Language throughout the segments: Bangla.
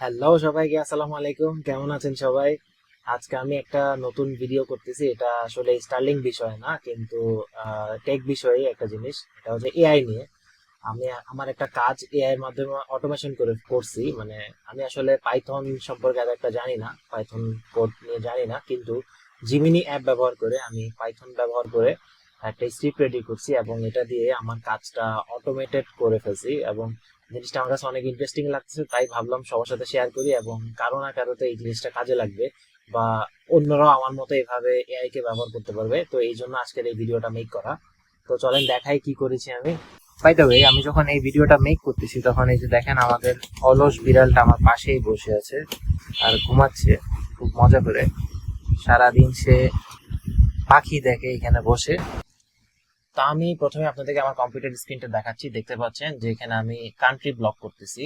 হ্যালো সবাইকে, আসসালামু আলাইকুম। কেমন আছেন সবাই? আজকে আমি একটা নতুন ভিডিও করতেছি। এটা আসলে স্টার্লিং বিষয় না, কিন্তু টেক বিষয়ে একটা জিনিস। এটা হচ্ছে এআই নিয়ে। আমি আমার একটা কাজ এআই এর মাধ্যমে অটোমেশন করে করছি। মানে আমি আসলে পাইথন সম্পর্কে এত একটা জানি না। পাইথন কোড নিয়ে জানি না, কিন্তু জিমিনি অ্যাপ ব্যবহার করে আমি পাইথন ব্যবহার করে একটা স্ক্রিপ্ট রেডি করছি এবং এটা দিয়ে আমার কাজটা অটোমেটেড করে ফেলছি এবং জিনিসটা আমার কাছে অনেক ইন্টারেস্টিং লাগছে তাই ভাবলাম সবার সাথে শেয়ার করি এবং কারও না কারোতে এই জিনিসটা কাজে লাগবে বা অন্যরাও আমার মতো এভাবে এআই কে ব্যবহার করতে পারবে। তো এই জন্য আজকের এই ভিডিওটা মেক করা। তো চলেন দেখাই কি করেছি আমি। বাই দ্য ওয়ে আমি যখন এই ভিডিওটা মেক করতেছি, তখন এই যে দেখেন আমাদের অলস বিড়ালটা আমার পাশেই বসে আছে আর ঘুমাচ্ছে, খুব মজা করে। সারাদিন সে পাখি দেখে এখানে বসে। তা আমি প্রথমে আপনাদেরকে আমার কম্পিউটার স্ক্রিনটা দেখাচ্ছি। দেখতে পাচ্ছেন যে এখানে আমি কান্ট্রি ব্লক করতেছি।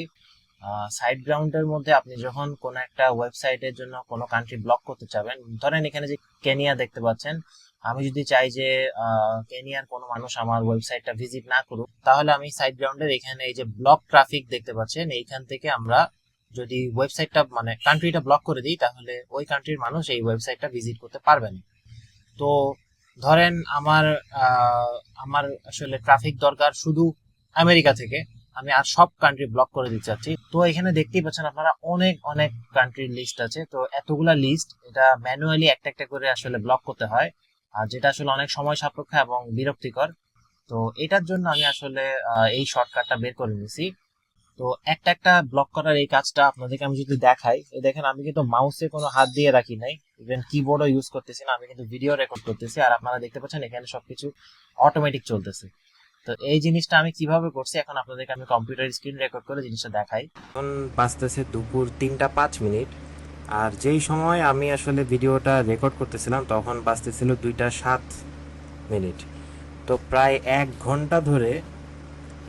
সাইড গ্রাউন্ডের মধ্যে আপনি যখন কোনো একটা ওয়েবসাইটের জন্য কোনো কান্ট্রি ব্লক করতে চাবেন ধরেন এখানে যে কেনিয়া দেখতে পাচ্ছেন, আমি যদি চাই যে কেনিয়ার কোনো মানুষ আমার ওয়েবসাইটটা ভিজিট না করুক, তাহলে আমি সাইড গ্রাউন্ডের এখানে এই যে ব্লক ট্রাফিক দেখতে পাচ্ছেন, এইখান থেকে আমরা যদি ওয়েবসাইটটা মানে কান্ট্রিটা ব্লক করে দিই, তাহলে ওই কান্ট্রির মানুষ এই ওয়েবসাইটটা ভিজিট করতে পারবে না। তো ধরেন আমার আমার আসলে ট্রাফিক দরকার শুধু আমেরিকা থেকে। আমি আর সব কান্ট্রি ব্লক করে দিতে চাচ্ছি। তো এখানে দেখতেই পাচ্ছেন আপনারা অনেক অনেক কান্ট্রির লিস্ট আছে। তো এতগুলা লিস্ট এটা ম্যানুয়ালি একটা একটা করে আসলে ব্লক করতে হয়। আর যেটা আসলে অনেক সময় সাপেক্ষ এবং বিরক্তিকর। তো এটার জন্য আমি আসলে এই শর্টকাটটা বের করে নিয়েছি তো একটা একটা ব্লক করার এই কাজটা আপনাদেরকে আমি যদি দেখাই দেখেন আমি কিন্তু মাউসে কোনো হাত দিয়ে রাখি নাই। ইভেন কিবোর্ডও ইউজ করতেছি না, আমি কিন্তু ভিডিও রেকর্ড করতেছি। আর আপনারা দেখতে পাচ্ছেন এখানে সবকিছু অটোমেটিক চলতেছে। তো এই জিনিসটা আমি কীভাবে করছি, এখন আপনাদেরকে আমি কম্পিউটার স্ক্রিন রেকর্ড করে জিনিসটা দেখাই। এখন বাঁচতেছে দুপুর তিনটা পাঁচ মিনিট। আর যেই সময় আমি আসলে ভিডিওটা রেকর্ড করতেছিলাম, তখন বাঁচতেছিল দুইটা সাত মিনিট। তো প্রায় এক ঘণ্টা ধরে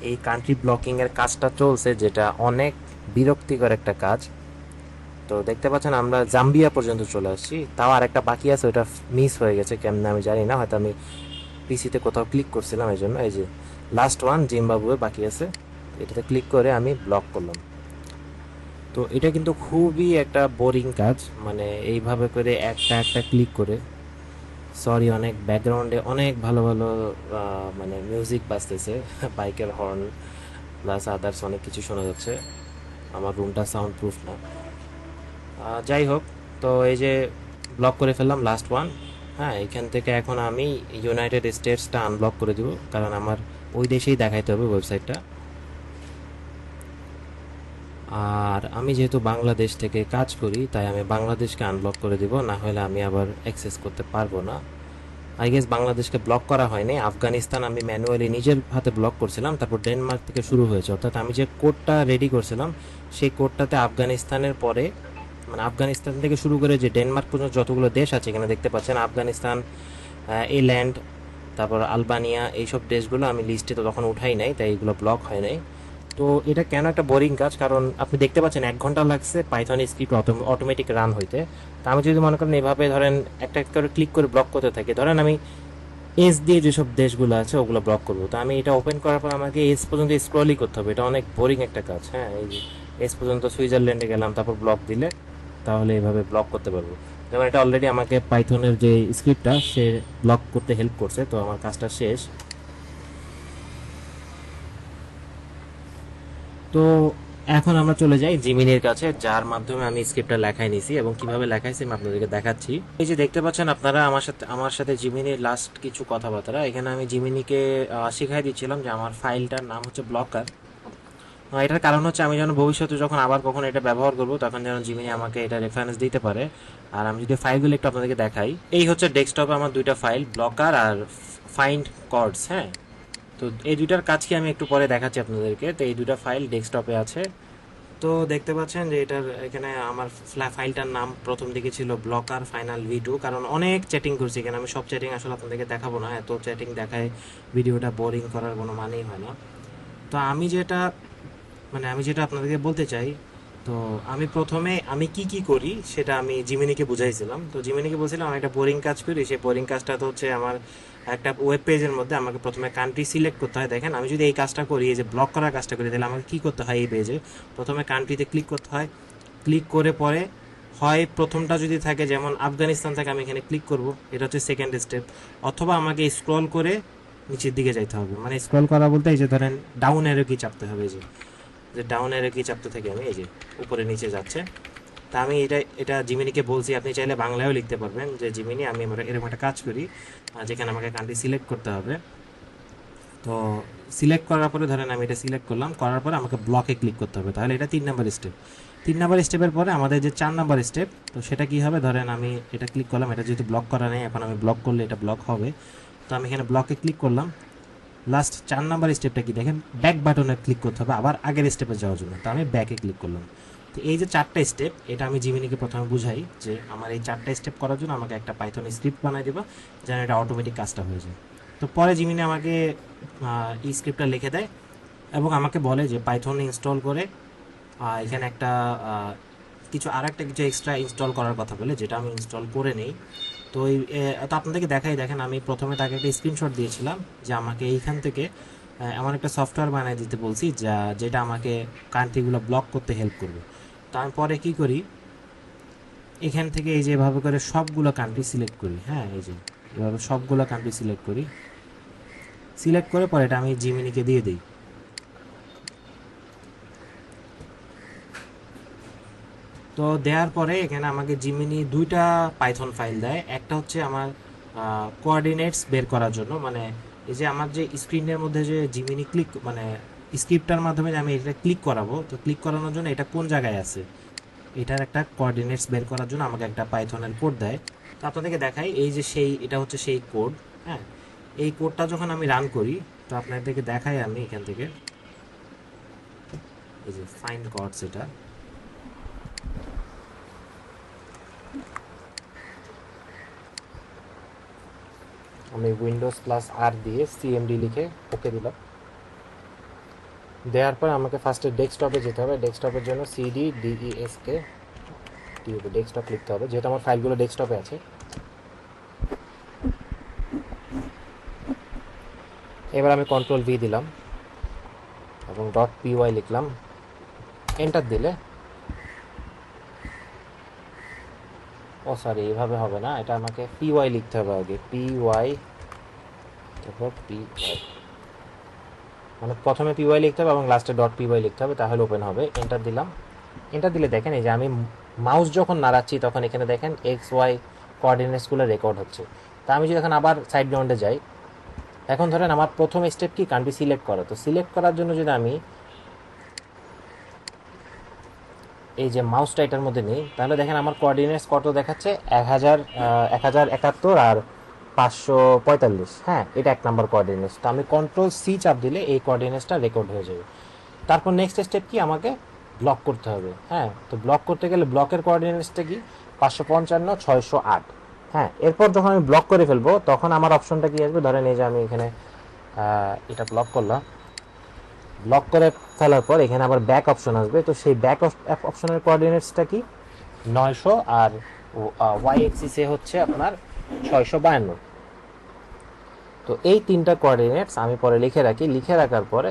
এই কান্ট্রি ব্লকিং এর কাজটা চলছে, যেটা অনেক বিরক্তিকর একটা কাজ। তো দেখতে পাচ্ছেন, আমরা জাম্বিয়া পর্যন্ত চলে আসছি। তাও আর একটা বাকি আছে, ওটা মিস হয়ে গেছে, কেমনে আমি জানি না, হয়তো আমি পিসিতে কোথাও ক্লিক করছিলাম এই জন্য। এই যে লাস্ট ওয়ান জিম্বাবুয়ে বাকি আছে। এটাতে ক্লিক করে আমি ব্লক করলাম। তো এটা কিন্তু খুবই একটা বোরিং কাজ মানে এইভাবে করে একটা একটা ক্লিক করে সরি অনেক ব্যাকগ্রাউন্ডে অনেক ভালো ভালো মানে মিউজিক বাজতেছে, বাইকের হর্ন প্লাস আদার্স অনেক কিছু শোনা যাচ্ছে। আমার রুমটা সাউন্ড প্রুফ না যাই হোক, তো এই যে ব্লক করে ফেললাম লাস্ট ওয়ান হ্যাঁ এখান থেকে এখন আমি ইউনাইটেড স্টেটসটা আনব্লক করে দেবো, কারণ আমার ওই দেশেই দেখাইতে হবে ওয়েবসাইটটা আর আমি যেহেতু বাংলাদেশ থেকে কাজ করি, তাই আমি বাংলাদেশকে আনব্লক করে দিব, না হলে আমি আবার অ্যাক্সেস করতে পারব না। আই গেস বাংলাদেশকে ব্লক করা হয়নি। আফগানিস্তান আমি ম্যানুয়ালি নিজের হাতে ব্লক করছিলাম, তারপর ডেনমার্ক থেকে শুরু হয়েছে। অর্থাৎ আমি যে কোডটা রেডি করছিলাম, সেই কোডটাতে আফগানিস্তানের পরে মানে আফগানিস্তান থেকে শুরু করে যে ডেনমার্ক পর্যন্ত যতগুলো দেশ আছে, এখানে দেখতে পাচ্ছেন আফগানিস্তান এল্যান্ড তারপর আলবানিয়া এইসব দেশগুলো আমি লিস্টে তো তখন উঠাই নাই, তাই এগুলো ব্লক হয় নাই। তো এটা কেন একটা বোরিং কাজ? কারণ আপনি দেখতে পাচ্ছেন এক ঘণ্টা লাগছে পাইথন স্ক্রিপ্ট অটোমেটিক রান হইতে। তা আমি যদি মনে করেন এভাবে ধরেন একটা একটা করে ক্লিক করে ব্লক করতে থাকি, ধরেন আমি এস দিয়ে যেসব দেশগুলো আছে ওগুলো ব্লক করব। তো আমি এটা ওপেন করার পর আমাকে এস পর্যন্ত স্ক্রলই করতে হবে। এটা অনেক বোরিং একটা কাজ হ্যাঁ? এই এস পর্যন্ত সুইজারল্যান্ডে গেলাম, তারপর ব্লক দিলে তাহলে এভাবে ব্লক করতে পারব। যেমন এটা অলরেডি আমাকে পাইথনের যে স্ক্রিপ্টটা সে ব্লক করতে হেল্প করছে, তো আমার কাজটা শেষ। তো এখন আমরা চলে যাই জিমিনির কাছে, যার মাধ্যমে আমি স্ক্রিপ্টটা লেখাই নিছি এবং কীভাবে লেখাইছি আমি আপনাদেরকে দেখাচ্ছি। এই যে দেখতে পাচ্ছেন আপনারা, আমার সাথে আমার সাথে জিমিনির লাস্ট কিছু কথাবার্তা। এখানে আমি জিমিনিকে শিখাই দিচ্ছিলাম যে আমার ফাইলটার নাম হচ্ছে ব্লকার এটার কারণ হচ্ছে আমি যেন ভবিষ্যতে যখন আবার কখন এটা ব্যবহার করব, তখন যেন জিমিনি আমাকে এটা রেফারেন্স দিতে পারে। আর আমি যদি ফাইলগুলো একটু আপনাদেরকে দেখাই, এই হচ্ছে ডেস্কটপে আমার দুইটা ফাইল ব্লকার আর ফাইন্ড কর্ডস হ্যাঁ? তো এই দুইটার কাজ কি আমি একটু পরে দেখাচ্ছি আপনাদেরকে। তো এই দুইটা ফাইল ডেস্কটপে আছে। তো দেখতে পাচ্ছেন যে এটার এখানে আমার ফাইলটার নাম প্রথম দিকে ছিল ব্লকার ফাইনাল ভি টু কারণ অনেক চ্যাটিং করছি এখানে। আমি সব চ্যাটিং আসলে আপনাদেরকে দেখাবো না। এত চ্যাটিং দেখায় ভিডিওটা বোরিং করার কোনো মানেই হয় না। তো আমি যেটা মানে আমি যেটা আপনাদেরকে বলতে চাই তো আমি প্রথমে আমি কি কি করি সেটা আমি জিমিনিকে বুঝাইছিলাম। তো জিমিনিকে বলছিলাম, আমি একটা বোরিং কাজ করি। সেই বোরিং কাজটা তো হচ্ছে আমার একটা ওয়েব পেজের মধ্যে আমাকে প্রথমে কান্ট্রি সিলেক্ট করতে হয়। দেখেন, আমি যদি এই কাজটা করি, এই যে ব্লক করার কাজটা করি, তাহলে আমাকে কি করতে হয় এই পেজে প্রথমে কান্ট্রিতে ক্লিক করতে হয়। ক্লিক করে পরে হয় প্রথমটা যদি থাকে, যেমন আফগানিস্তান থাকে আমি এখানে ক্লিক করব, এটা হচ্ছে সেকেন্ড স্টেপ অথবা আমাকে স্ক্রল করে নিচের দিকে যাইতে হবে। মানে স্ক্রল করা বলতে এই যে ধরেন ডাউন এরো কি চাপতে হবে যে। যে ডাউন এরো কি চাপতে থাকি আমি এই যে উপরে নিচে যাচ্ছে, তা আমি এটা এটা জিমিনিকে বলছি, আপনি চাইলে বাংলায়ও লিখতে পারবেন যে জিমিনি আমি আমরা এরকম একটা কাজ করি যেখানে আমাকে কান্ট্রি সিলেক্ট করতে হবে। তো সিলেক্ট করার পরে ধরেন আমি এটা সিলেক্ট করলাম, করার পরে আমাকে ব্লকে ক্লিক করতে হবে। তাহলে এটা তিন নাম্বার স্টেপ তিন নাম্বার স্টেপের পরে আমাদের যে চার নাম্বার স্টেপ তো সেটা কি হবে? ধরেন আমি এটা ক্লিক করলাম, এটা যেহেতু ব্লক করা নেই, এখন আমি ব্লক করলে এটা ব্লক হবে। তো আমি এখানে ব্লকে ক্লিক করলাম। লাস্ট চার নাম্বার স্টেপটা কি? দেখেন ব্যাক বাটনে ক্লিক করতে হবে, আবার আগের স্টেপে যাওয়ার জন্য। তো আমি ব্যাকে ক্লিক করলাম। তো এই যে চারটা স্টেপ এটা আমি জিমিনিকে প্রথমে বুঝাই যে আমার এই চারটা স্টেপ করার জন্য আমাকে একটা পাইথন স্ক্রিপ্ট বানাই দেবা, যেন এটা অটোমেটিক কাজটা হয়ে যায়। তো পরে জিমিনি আমাকে এই স্ক্রিপ্টটা লিখে দেয় এবং আমাকে বলে যে পাইথন ইনস্টল করে এখানে একটা কিছু আর একটা কিছু এক্সট্রা ইনস্টল করার কথা বলে, যেটা আমি ইনস্টল করে নেই। তো এই তো আপনাদেরকে দেখাই, দেখেন আমি প্রথমে তাকে একটা স্ক্রিনশট দিয়েছিলাম যে আমাকে এইখান থেকে এমন একটা সফটওয়্যার বানিয়ে দিতে বলছি যা, যেটা আমাকে কান্ট্রিগুলো ব্লক করতে হেল্প করবে। তো আমি পরে কি করি? এখান থেকে এই যে এভাবে করে সবগুলো কান্ট্রি সিলেক্ট করি হ্যাঁ এই যে এভাবে সবগুলো কান্ট্রি সিলেক্ট করি। সিলেক্ট করে পরে এটা আমি জিমিনিকে দিয়ে দিই। তো দেওয়ার পরে এখানে আমাকে জিমিনি দুইটা পাইথন ফাইল দেয়। একটা হচ্ছে আমার কোঅর্ডিনেটস বের করার জন্য। মানে এই যে আমার যে স্ক্রিনের মধ্যে যে জিমিনি ক্লিক মানে স্ক্রিপ্টার মাধ্যমে আমি এটা ক্লিক করাবো, তো ক্লিক করানোর জন্য এটা কোন জায়গায় আছে? এটার একটা কোঅর্ডিনেটস বের করার জন্য আমাকে একটা পাইথনের কোড দেয়। তো আপনাদেরকে দেখাই, এই যে সেই, এটা হচ্ছে সেই কোড হ্যাঁ? এই কোডটা যখন আমি রান করি, তো আপনাদেরকে দেখাই আমি এখান থেকে। এই যে ফাইন্ড কর্ডস এটা। আমি উইন্ডোজ প্লাস আর দিয়ে সিএমডি লিখে ওকে দিলাম। দেওয়ার পর আমাকে ফার্স্টে ডেস্কটপে যেতে হবে। ডেস্কটপের জন্য সিডি ডিইএস কে ডেস্কটপ লিখতে হবে। যেহেতু আমার ফাইলগুলো ডেস্কটপে আছে। এবার আমি কন্ট্রোল ভি দিলাম এবং ডট পিওয়াই লিখলাম। এন্টার দিলে ও সরি এইভাবে হবে না। এটা আমাকে পি ওয়াই লিখতে হবে আগে। পি ওয়াই তারপর পিওয়াই মানে প্রথমে পি ওয়াই লিখতে হবে এবং লাস্টে ডট পিওয়াই লিখতে হবে, তাহলে ওপেন হবে। এন্টার দিলাম। এন্টার দিলে দেখেন, এই যে আমি মাউস যখন নাড়াচ্ছি, তখন এখানে দেখেন এক্স ওয়াই কোঅর্ডিনেটসগুলো রেকর্ড হচ্ছে। তা আমি যদি এখন আবার সাইড গ্রাউন্ডে যাই, এখন ধরেন আমার প্রথম স্টেপ কি? কান্ট্রি সিলেক্ট করা। তো সিলেক্ট করার জন্য যদি আমি এই যে মাউসটা এটার মধ্যে নেই, তাহলে দেখেন আমার কোঅর্ডিনেটস কত দেখাচ্ছে? এক হাজার এক হাজার একাত্তর আর পাঁচশো পঁয়তাল্লিশ। হ্যাঁ এটা এক নম্বর কোঅর্ডিনেটস তো আমি কন্ট্রোল সি চাপ দিলে এই কোঅর্ডিনেটসটা রেকর্ড হয়ে যাবে। তারপর নেক্সট স্টেপ কি? আমাকে ব্লক করতে হবে। হ্যাঁ তো ব্লক করতে গেলে ব্লকের কোঅর্ডিনেটসটা কি? পাঁচশো পঞ্চান্ন, ছয়শো আট। হ্যাঁ এরপর যখন আমি ব্লক করে ফেলব, তখন আমার অপশনটা কি আসবে? ধরেন এই যে আমি এখানে এটা ব্লক করলাম। ব্লক করে ফেলার পর এখানে আবার ব্যাক অপশন আসবে। তো সেই ব্যাক অপশনের কোঅর্ডিনেটসটা কি? নয়শো আর ওয়াই এক্সিসে হচ্ছে আপনার ছয়শো বায়ান্ন। তো এই তিনটা কোঅর্ডিনেটস আমি পরে লিখে রাখি। লিখে রাখার পরে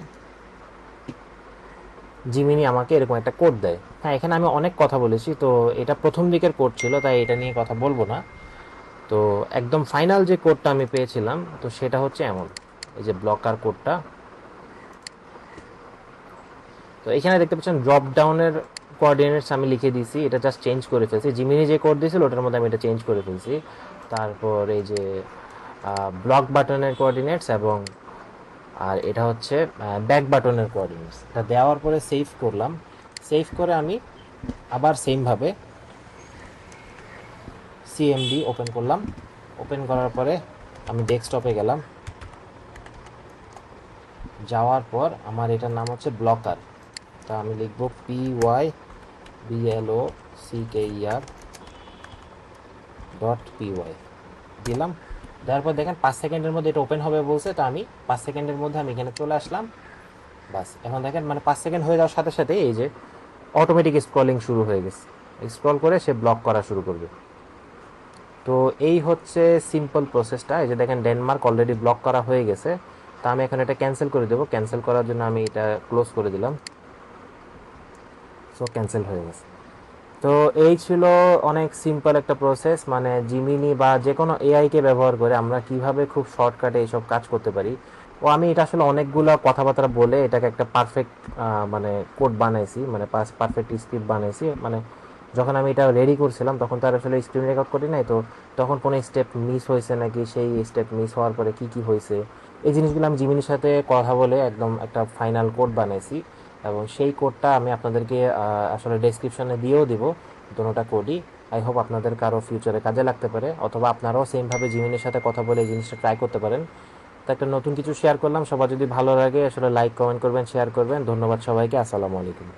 জিমিনি আমাকে এরকম একটা কোড দেয়। হ্যাঁ এখানে আমি অনেক কথা বলেছি, তো এটা প্রথম দিকের কোড ছিল, তাই এটা নিয়ে কথা বলব না। তো একদম ফাইনাল যে কোডটা আমি পেয়েছিলাম, তো সেটা হচ্ছে এমন। এই যে ব্লকার কোডটা তো এখানে দেখতে পাচ্ছেন ড্রপ ডাউনের কোঅর্ডিনেটস আমি লিখে দিয়েছি, এটা জাস্ট চেঞ্জ করে ফেলছি। জিমিনি যে কোড দিয়েছিল, ওটার মধ্যে আমি এটা চেঞ্জ করে ফেলছি। তারপর এই যে ব্লক বাটনের কোঅর্ডিনেটস এবং, আর এটা হচ্ছে ব্যাক বাটনের কোঅর্ডিনেটস এটা দেওয়ার পরে সেভ করলাম। সেভ করে আমি আবার সেমভাবে সিএমডি ওপেন করলাম। ওপেন করার পরে আমি ডেস্কটপে গেলাম। যাওয়ার পর আমার এটার নাম হচ্ছে ব্লকার তা আমি লিখব P Y B L O C K E R dot P Y দিলাম। দেওয়ার পর দেখেন পাঁচ সেকেন্ডের মধ্যে এটা ওপেন হবে বলছে, তো আমি পাঁচ সেকেন্ডের মধ্যে আমি এখানে চলে আসলাম। বাস, এখন দেখেন মানে পাঁচ সেকেন্ড হয়ে যাওয়ার সাথে সাথে এই যে অটোমেটিক স্ক্রলিং শুরু হয়ে গেছে। স্ক্রল করে সে ব্লক করা শুরু করবে। তো এই হচ্ছে সিম্পল প্রসেসটা এই যে দেখেন ডেনমার্ক অলরেডি ব্লক করা হয়ে গেছে। তা আমি এখন এটা ক্যান্সেল করে দেবো। ক্যান্সেল করার জন্য আমি এটা ক্লোজ করে দিলাম। সো ক্যান্সেল হয়ে গেছে। তো এই ছিল অনেক সিম্পল একটা প্রসেস মানে জিমিনি বা যে কোনো এআই কে ব্যবহার করে আমরা কীভাবে খুব শর্টকাটে এইসব কাজ করতে পারি। ও আমি এটা আসলে অনেকগুলো কথাবার্তা বলে এটাকে একটা পারফেক্ট মানে কোড বানাইছি মানে পারফেক্ট স্ক্রিপ্ট বানাইছি। মানে যখন আমি এটা রেডি করছিলাম, তখন তার আসলে স্ক্রিন রেকর্ড করি নাই, তো তখন কোনো স্টেপ মিস হয়েছে নাকি, সেই স্টেপ মিস হওয়ার পরে কি কি হয়েছে? এই জিনিসগুলো আমি জিমিনির সাথে কথা বলে একদম একটা ফাইনাল কোড বানাইছি। এবং সেই কোডটা আমি আপনাদেরকে আসলে ডেসক্রিপশনে দিয়েও দিব, দুটোটা কোডই আই হোপ আপনাদের কারও ফিউচারে কাজে লাগতে পারে, অথবা আপনারাও সেমভাবে জিমিনের সাথে কথা বলে এই জিনিসটা ট্রাই করতে পারেন। তো একটা নতুন কিছু শেয়ার করলাম, সবার যদি ভালো লাগে, আসলে লাইক কমেন্ট করবেন শেয়ার করবেন। ধন্যবাদ সবাইকে, আসসালামু আলাইকুম।